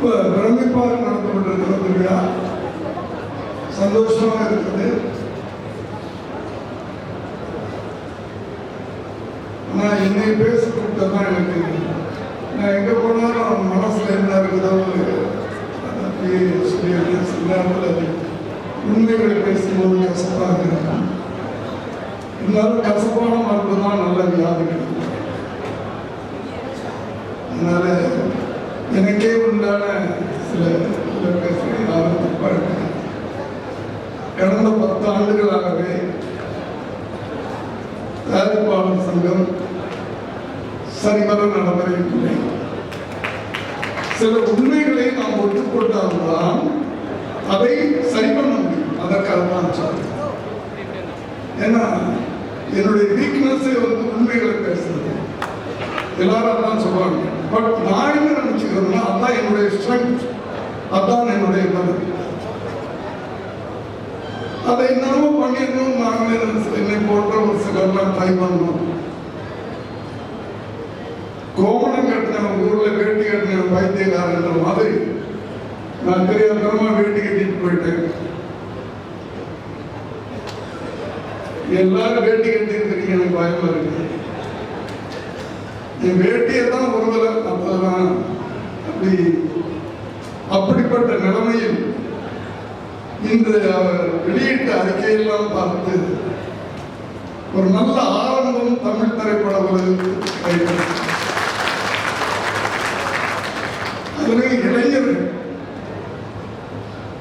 ரொம்ப பிரமிப்பாக நடந்து கொண்டிருக்கிற திருவிழா சந்தோஷமாக இருக்குது. நான் என்னை பேச கூப்பிட்டதான் எனக்கு நான் எங்கே போனாலும் மனசில் என்ன இருக்குதோ நேரத்தில் அது உண்மைகளை பேசும்போது கசப்பாக இருக்கும். இருந்தாலும் கசப்பான மருந்து தான் நல்ல வியாதிகள். அதனால எனக்கே உண்டான சில சில பேசுகிறேன் கடந்த பத்து ஆண்டுகளாகவே தயாரிப்பாளர் சங்கம் சரிவர நடைமுறையில்லை சில உண்மைகளை நாம் ஒத்துக்கொண்டால்தான் அதை சரி பண்ண முடியும். அதற்காக தான் ஏன்னா என்னுடைய வீக்னஸே வந்து உண்மைகளை பேசுறது. எல்லாரும் அதான் சொல்லுவாங்க பட் நான் என்ன நினைச்சுக்கிறேன்னா அதான் என்னுடைய ஸ்ட்ரென்த் அதான் என்னுடைய பலம் அதை என்னமோ பண்ணிடணும் நாங்களே என்னை போன்ற ஒரு சிலர்லாம் ட்ரை பண்ணோம். கோமணம் கட்டின ஊர்ல வேட்டி கட்டின வைத்தியக்காரன்ற மாதிரி நான் தெரியாதனமா வேட்டி கட்டிட்டு போயிட்டேன். எல்லாரும் வேட்டி கட்டிருக்கிறீங்க எனக்கு பயமா இருக்கு. என் வேட்டியை தான் ஒருவரை அப்பதான் அப்படி அப்படிப்பட்ட நிலைமையில் இன்று அவர் வெளியிட்ட அறிக்கையெல்லாம் பார்த்து ஒரு நல்ல ஆரம்பம் தமிழ் திரைப்பட உலகுக்கு கிடைத்தது. இளைஞர்கள்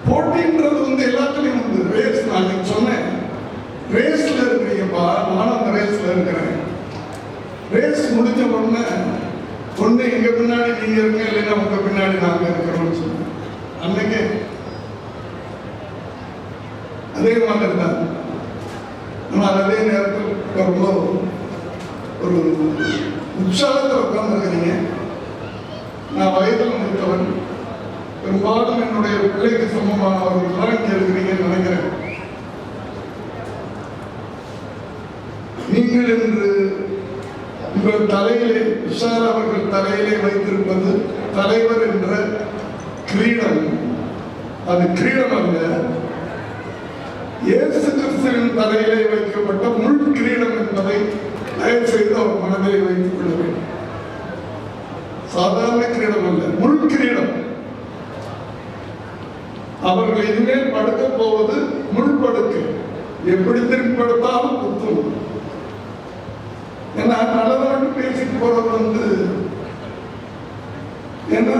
போட்டின்றது வந்து எல்லாத்துலயும் வந்து ரேஸ் நான் சொன்னேன். ரேஸ்ல இருக்கிறீங்கப்பா நானும் அந்த ரேஸ்ல இருக்கிறேன். ரேஸ் முடிஞ்ச உடனே ஒன்று எங்க பின்னாடி நீங்க இருங்க இல்லைன்னா உங்க பின்னாடி நாங்க இருக்கிறோம்னு சொன்னேன். அன்னைக்கு அதே மாதிரி தான் ஆனால் அதே நேரத்தில் ரொம்ப ஒரு உற்சாகத்தில் உட்கார்ந்துருக்கிறீங்க. நான் வயதில் முடித்தவன். பெரும்பாலும் என்னுடைய பிள்ளைக்கு சமமானவர்கள் தான் இங்கே இருக்கிறீங்கன்னு நினைக்கிறேன். நீங்கள் என்று உங்கள் தலையிலே உஷார் அவர்கள் தலையிலே வைத்திருப்பது தலைவர் என்ற கிரீடம். அது கிரீடம் அல்ல இயேசு கிறிஸ்துவின் தலையிலே வைக்கப்பட்ட முள் கிரீடம் என்பதை தயவு செய்து அவர் மனதிலே வைத்துக் கொள்ள வேண்டும். சாதாரண கிரீடம் அல்ல முள் கிரீடம். அவர்கள் இனிமேல் படுக்க போவது முள் படுக்கை. எப்படி திருப்பி படுத்தாலும் குத்தும். ஏன்னா நல்லதை பேசிட்டு போறது வந்து ஏன்னா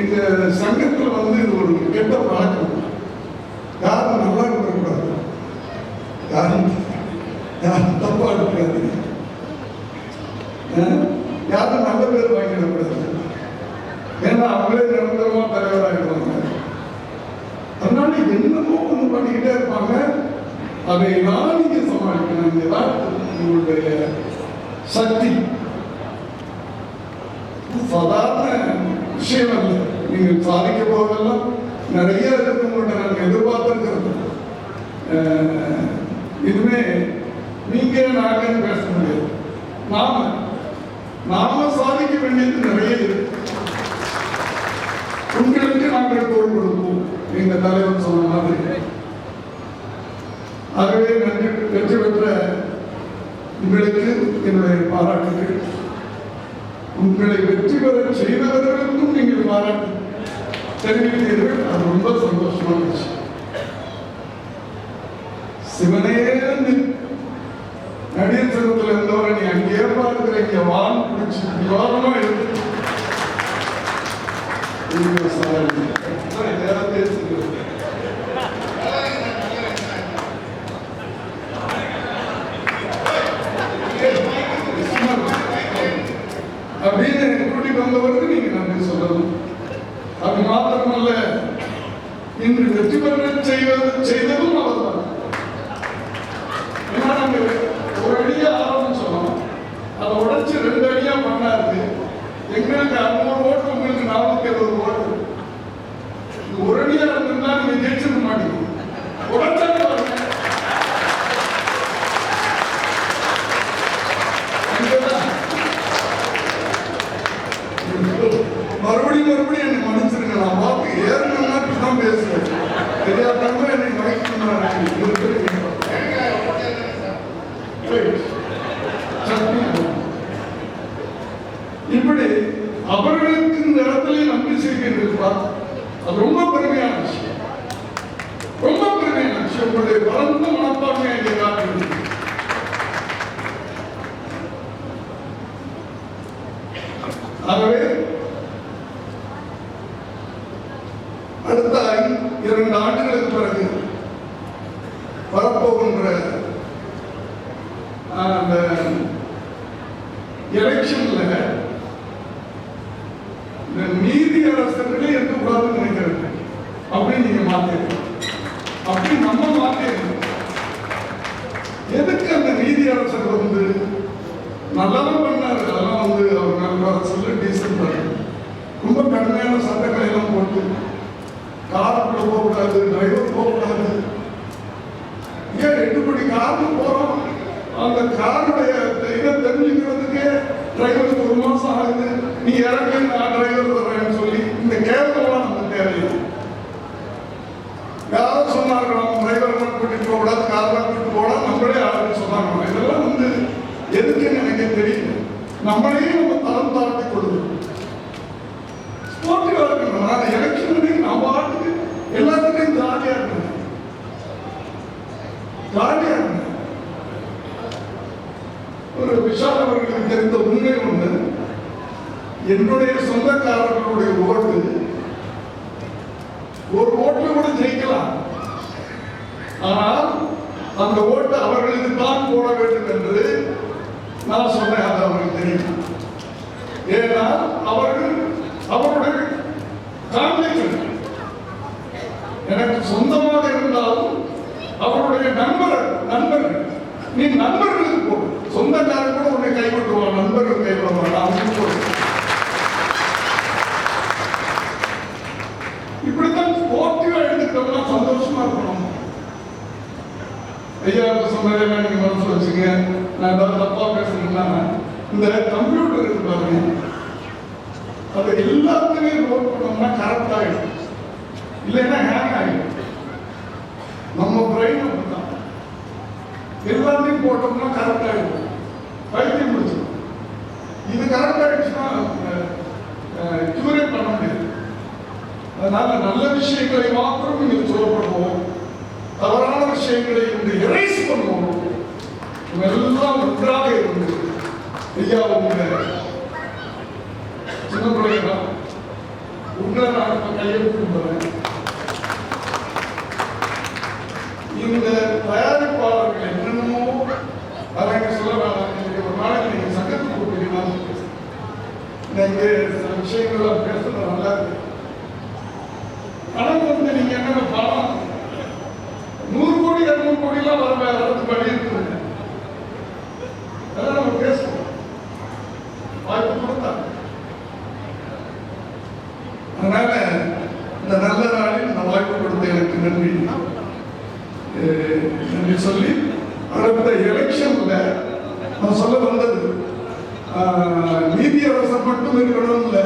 இந்த சங்கத்தில் வந்து இது ஒரு கெட்ட பழக்கம். யாரும் நல்லா இருக்கக்கூடாது. யாரும் யாரும் தப்பா இருக்காது யாரும் நல்ல பேர் வாங்கிடக்கூடாது ஏன்னா அவங்களே நிரந்தரமா தலைவராகிடுவாங்க அதனால என்னமோ ஒன்று பண்ணிக்கிட்டே இருப்பாங்க. அதை நான் நீங்க சமாளிக்கணும் இதுதான் உங்களுடைய சக்தி. சாதாரண விஷயம் அல்ல நீங்கள் சாதிக்க போவதெல்லாம் நிறைய இருக்கு உங்கள்கிட்ட நாங்கள் எதிர்பார்த்துருக்கிறது. இதுவே நீங்க நாங்கள் பேச முடியாது. நாம நாம சாதிக்க வேண்டியது நிறைய இருக்கு. உங்களுக்கு நாங்கள் தோல் கொடுப்போம் எங்க தலைவர் சொன்ன மாதிரி. ஆகவே நன்றி வெற்றி பெற்ற உங்களுக்கு என்னுடைய பாராட்டுகள். உங்களை வெற்றி பெற செய்தவர்களுக்கும் நீங்கள் தெரிவித்தீர்கள் அது ரொம்ப சந்தோஷமா இருந்துச்சு சிவனே நி- நடிகர் சங்கத்தில் இருந்தவரை நீ அங்கே பார்க்கிற இங்க வான் பிடிச்சி விவாதமா இருக்கு ஐயோ, சாமி. நான் நேரத்தை எடுத்துக்கிறேன். அப்படின்னு கூட்டிட்டு வந்தவருக்கு நீங்க நன்றி சொல்லணும் அது மாத்திரமல்ல இன்று வெற்றி செய்வது செய்ததும் அவர்தான் ஏன்னா நாங்க ஒரு அடியா ஆரம்பிச்சோம் அதை உடைச்சு ரெண்டு அடியா பண்ணாரு எங்களுக்கு அறுநூறு ஓட்டு உங்களுக்கு நானூத்தி அறுபது ஓட்டு ஒரு அடியா இருந்திருந்தா நீங்க ஜெயிச்சிருக்க மாட்டீங்க உடச்சு பாருங்க. அங்கதான். மறுபடியும் மறுபடியும் என்னை Right. சட்னி அரைக்கணும். இப்படி அவர்களுக்கு இந்த இடத்துல நன்றி செய்கிறீர்கள் அது ரொம்ப பெருமையான விஷயம் ரொம்ப பெருமையான விஷயம் உங்களுடைய பரந்த மனப்பான்மையை இங்கே காட்டுகிறது ஆகவே அடுத்த இரண்டு ஆண்டுகளுக்கு பிறகு வரப்போகின்ற அந்த எலெக்ஷன்ல இந்த நீதி அரசர்களே இருக்கக்கூடாதுன்னு நினைக்கிறேன். அப்படின்னு நீங்க மாத்திருக்கீங்க அப்படி நம்ம மாத்திருக்கோம் எதுக்கு அந்த நீதி அரசர் வந்து நல்லதான் பண்ணாரு அதெல்லாம் வந்து அவர் நல்ல சொல்லி டீசென்ட் ரொம்ப கடுமையான சட்டங்களை எல்லாம் போட்டு காருக்குள்ள போகக்கூடாது டிரைவர் போகக்கூடாது. ஏன் எட்டு மணி கார்ல போறோம்? அந்த காருடைய இதை தெரிஞ்சுக்கிறதுக்கே டிரைவருக்கு ஒரு மாசம் ஆகுது. நீ இறங்க நான் டிரைவர் வர்றேன்னு சொல்லி இந்த கேரளம்லாம் நமக்கு தேவையில்லை. யாரும் சொன்னார்களாம் டிரைவர் கூட்டிட்டு போக கூடாது கார்லாம் கூட்டிட்டு போகலாம் நம்மளே ஆளுன்னு சொன்னாங்க. இதெல்லாம் வந்து எதுக்குன்னு எனக்கு தெரியல. நம்மளே நம்ம தரம் தரம் கொள்ளுது ஸ்போர்ட்டிவா இருக்கணும் நான் எலெக்ஷன் நான் பாட்டுக்கு எல்லாத்துக்கும் ஜாலியா இருக்கணும் ஜாலியா ஒரு விஷால் அவர்களுக்கு தெரிந்த உண்மை ஒன்று என்னுடைய சொந்தக்காரர்களுடைய ஓட்டு ஒரு ஓட்டு கூட ஜெயிக்கலாம். ஆனால் அந்த ஓட்டு அவர்களுக்கு தான் போட வேண்டும் என்று நான் சொன்னேன் அது அவர்களுக்கு தெரியும். ஏன்னா அவர்கள் அவருடைய கான்டாக்ட் எனக்கு சொந்தமாக இருந்தாலும் அவருடைய நண்பர் நண்பர்கள். நீ நண்பர்களுக்கு போடு சொந்தக்காரன் கூட உன்னை கைவிட்டுருவான் நண்பர்கள் கைவிட மாட்டான். அவனுக்கு போடு இப்படித்தான் ஸ்போர்ட்டிவா எடுத்துக்கிட்டோம்னா சந்தோஷமா இருக்கணும். ஐயா இப்ப சொன்னதெல்லாம் நீங்க மனசு வச்சுங்க நான் ஏதாவது தப்பா பேசணும்னா இந்த கம்ப்யூட்டர் இருக்கு பாருங்க. அது எல்லாத்துலயும் நோட் பண்ணோம்னா கரெக்ட் ஆயிடும். இல்லைன்னா ஹேங் ஆகிடும் நம்ம பிரெயின் எல்லாமே எல்லாத்தையும் போட்டோம்னா கரெக்ட் ஆகிடும் வைத்தியம் முடிச்சிடும் இது கரெக்ட் ஆயிடுச்சுன்னா கியூரே பண்ண முடியாது. அதனால நல்ல விஷயங்களை மாத்திரம் நீங்கள் சொல்லப்படுவோம் தவறான விஷயங்களை இன்று எரேஸ் பண்ணுவோம் எல்லாம் ஒன்றாக இருந்து ஐயா உங்க சின்ன பிள்ளைங்க உங்களை நான் கையெழுத்து போறேன் இந்த தயாரிப்பாளர்கள் என்னென்னமோ அதை இங்க சொல்ல வேண்டாம் ஒரு நாளைக்கு நீங்கள் சங்கத்துக்கு கூப்பிட்டீங்கன்னா இங்கே சில விஷயங்கள்லாம் பேசுறது நல்லா இருக்கு பணம் வந்து நீங்க என்னென்ன பணம் நூறு கோடி இருநூறு கோடி எல்லாம் வர வரதுக்கு வழி இருக்குங்க அதெல்லாம் நம்ம பேசுவோம் வாய்ப்பு கொடுத்தாங்க அதனால இந்த நல்ல நாளில் இந்த வாய்ப்பு கொடுத்த எனக்கு நன்றி அஹ் நன்றி சொல்லி அடுத்த எலெக்ஷன்ல நான் சொல்ல வந்தது நீதியரசர் மட்டும் இருக்கணும் இல்லை